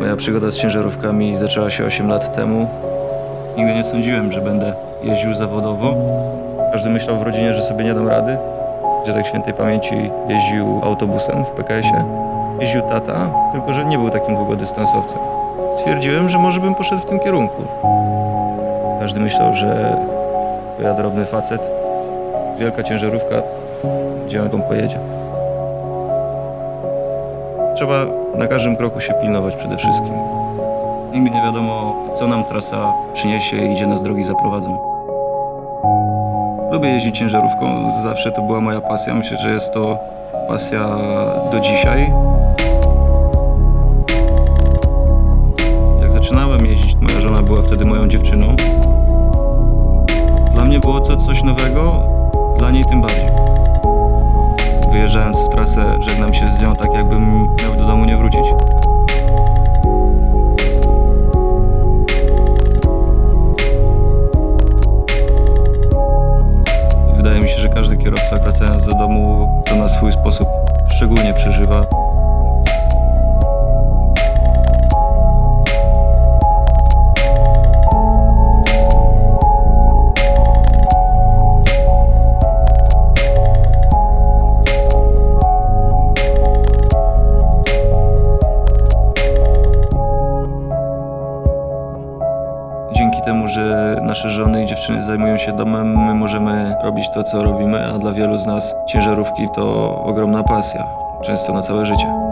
Moja przygoda z ciężarówkami zaczęła się 8 lat temu. Nigdy nie sądziłem, że będę jeździł zawodowo. Każdy myślał w rodzinie, że sobie nie dam rady. Dziadek świętej pamięci jeździł autobusem w PKS-ie. Jeździł tata, tylko że nie był takim długodystansowcem. Stwierdziłem, że może bym poszedł w tym kierunku. Każdy myślał, że ja drobny facet, wielka ciężarówka, gdzie on pojedzie. Trzeba na każdym kroku się pilnować przede wszystkim. Nigdy nie wiadomo, co nam trasa przyniesie i gdzie nas drogi zaprowadzą. Lubię jeździć ciężarówką, zawsze to była moja pasja. Myślę, że jest to pasja do dzisiaj. Jak zaczynałem jeździć, moja żona była wtedy moją dziewczyną. Dla mnie było to coś nowego, żegnam się z nią tak, jakbym miał do domu nie wrócić. Wydaje mi się, że każdy kierowca wracając do domu to na swój sposób szczególnie przeżywa. Dzięki temu, że nasze żony i dziewczyny zajmują się domem, my możemy robić to, co robimy, a dla wielu z nas ciężarówki to ogromna pasja, często na całe życie.